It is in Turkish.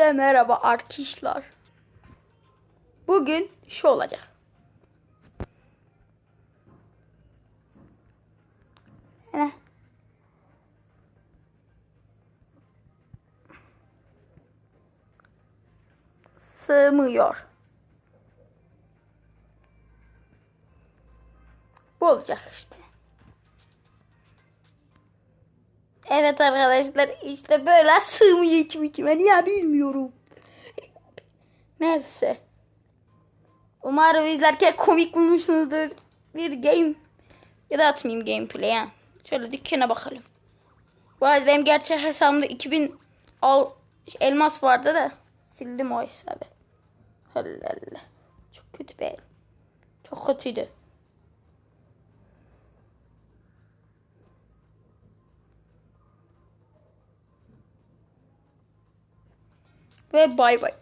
Hepinize merhaba arkadaşlar. Bugün şu olacak. Hele. Sığmıyor. Bu olacak işte. Evet arkadaşlar işte böyle sığmıyor içim içime. Niye bilmiyorum. Neyse. Umarım izlerken komik bulmuşsunuzdur. Bir game ya da atmayayım gameplay ha. Şöyle dükkana bakalım. Bu arada benim gerçek hesabımda 2000 al elmas vardı da sildim o hesabı. Allah Allah. Çok kötü be. Çok kötüydü. Bye bye.